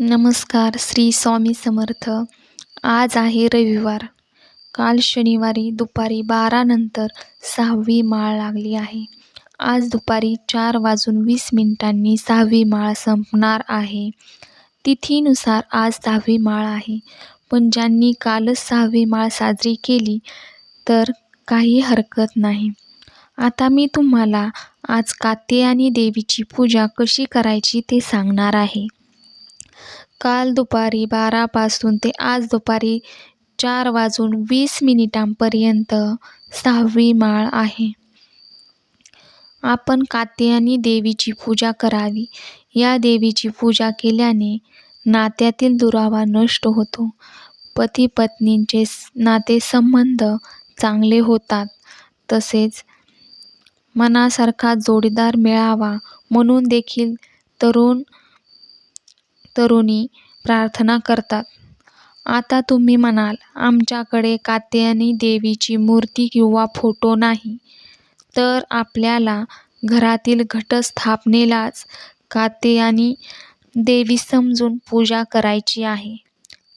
नमस्कार श्री स्वामी समर्थ. आज आहे रविवार. काल शनिवारी दुपारी बारानंतर सहावी माळ लागली आहे. आज दुपारी चार वाजून वीस मिनिटांनी सहावी माळ संपणार आहे. तिथीनुसार आज सहावी माळ आहे. पण ज्यांनी कालच सहावी माळ साजरी केली तर काही हरकत नाही. आता मी तुम्हाला आज कात्यायनी देवीची पूजा कशी करायची ते सांगणार आहे. काल दुपारी बारापासून ते आज दुपारी चार वाजून वीस मिनिटांपर्यंत सहावी माळ आहे. आपण कात्यायनी देवीची पूजा करावी. या देवीची पूजा केल्याने नात्यातील दुरावा नष्ट होतो. पती पत्नींचे नातेसंबंध चांगले होतात. तसेच मनासारखा जोडीदार मिळावा म्हणून देखील तरुण तरुणी प्रार्थना करतात. आता तुम्ही म्हणाल आमच्याकडे कात्यायनी देवीची मूर्ती किंवा फोटो नाही तर आपल्याला घरातील घटस्थापनेलाच कात्यायनी देवी समजून पूजा करायची आहे.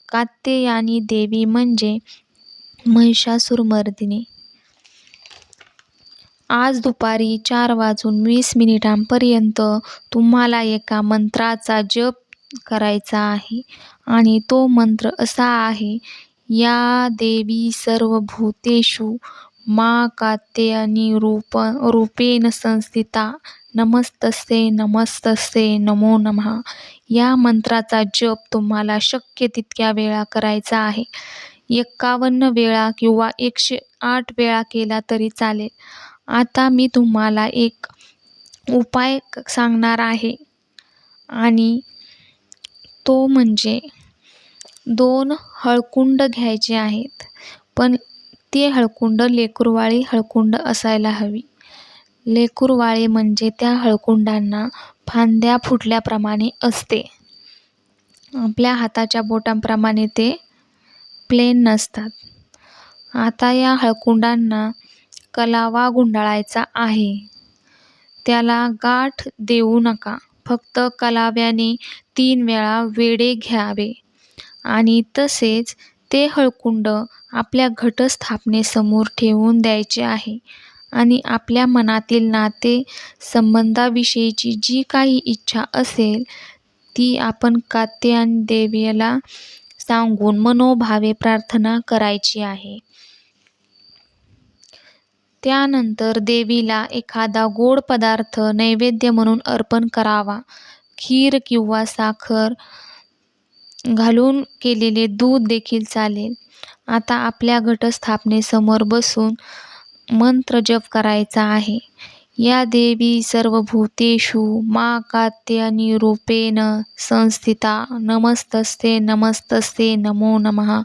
कात्यायनी देवी म्हणजे महिषासुरमर्दिनी आज दुपारी चार वाजून वीस मिनिटांपर्यंत तुम्हाला एका मंत्राचा जप करायचा आहे. आणि तो मंत्र असा आहे या देवी सर्व भूतेषु मा कात्यायनी रूप रूपेण संस्थिता नमस्तस्ते नमस्तस्ते नमो नमः. या मंत्राचा जप तुम्हाला शक्य तितक्या वेळा करायचा आहे. एक्कावन्न वेळा किंवा एकशे आठ वेळा केला तरी चालेल. आता मी तुम्हाला एक उपाय सांगणार आहे. आणि तो म्हणजे दोन हळकुंड घ्यायचे आहेत पण ते हळकुंड लेकुरवाळी हळकुंड असायला हवी. लेकुरवाळी म्हणजे त्या हळकुंडांना फांद्या फुटल्याप्रमाणे असते. आपल्या हाताच्या बोटांप्रमाणे ते प्लेन नसतात. आता या हळकुंडांना कलावा गुंडाळायचा आहे. त्याला गाठ देऊ नका. फक्त कलाव्याने तीन वेळा वेढे घ्यावे. आणि तसेच ते हळकुंड आपल्या घटस्थापनेसमोर ठेवून द्यायचे आहे. आणि आपल्या मनातील नाते संबंधाविषयीची जी काही इच्छा असेल ती आपण कात्यायन देवीला सांगून मनोभावे प्रार्थना करायची आहे. त्यानंतर देवीला एखादा गोड पदार्थ नैवेद्य म्हणून अर्पण करावा. खीर किंवा साखर घालून केलेले दूध देखील चालेल. आता आपल्या घटस्थापनेसमोर बसून मंत्र जप करायचा आहे. या देवी सर्व भूतेषु मा कात्यानि रूपेण संस्थिता। नमस्तस्ते नमस्तस्ते नमो नमः।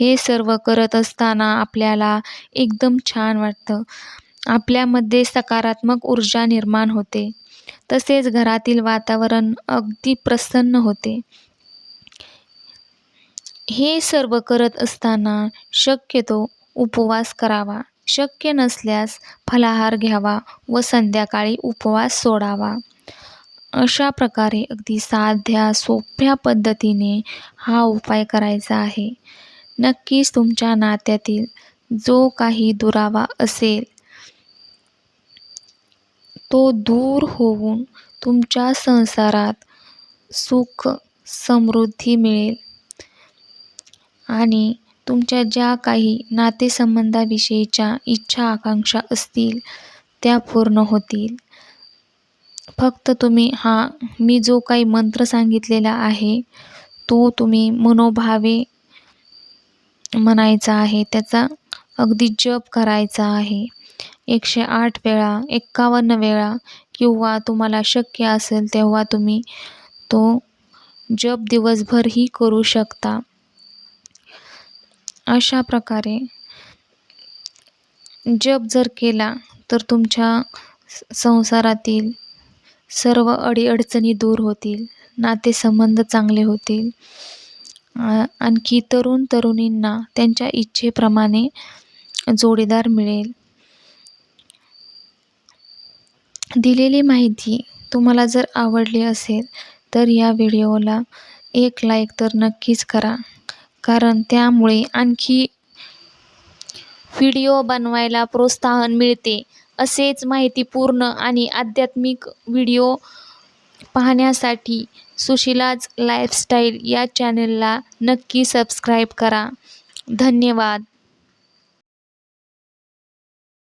हे सर्व करत असताना आपल्याला एकदम छान वाटतं. आपल्यामध्ये सकारात्मक ऊर्जा निर्माण होते. तसेच घरातील वातावरण अगदी प्रसन्न होते. हे सर्व करत असताना शक्यतो उपवास करावा. शक्य नसल्यास फलाहार घ्यावा व संध्याकाळी उपवास सोडावा. अशा प्रकारे अगदी साध्या सोप्या पद्धतीने हा उपाय करायचा आहे. नक्कीच तुमच्या नात्यातील जो काही दुरावा असेल तो दूर होऊन तुमच्या संसारात सुख समृद्धी मिळेल. आणि तुमच्या ज्या काही नातेसंबंधाविषयीच्या इच्छा आकांक्षा असतील त्या पूर्ण होतील. फक्त तुम्ही हा मी जो काही मंत्र सांगितलेला आहे तो तुम्ही मनोभावे म्हणायचा आहे त्याचा अगदी जप करायचा आहे. एकशे आठ वेळा एक्कावन्न वेळा किंवा तुम्हाला शक्य असेल तेव्हा तुम्ही तो जप दिवसभरही करू शकता. अशा प्रकारे जप जर केला तर तुमच्या संसारातील सर्व अडीअडचणी दूर होतील नातेसंबंध चांगले होतील. आणखी तरुण तरुणींना त्यांच्या इच्छेप्रमाणे जोडीदार मिळेल. दिलेली माहिती तुम्हाला जर आवडली असेल तर या व्हिडिओला एक लाईक तर नक्कीच करा. कारण त्यामुळे आणखी व्हिडिओ बनवायला प्रोत्साहन मिळते. असेच माहितीपूर्ण आणि आध्यात्मिक व्हिडिओ पाहण्यासाठी सुशिलाज लाईफस्टाईल या चॅनलला नक्की सबस्क्राईब करा. धन्यवाद.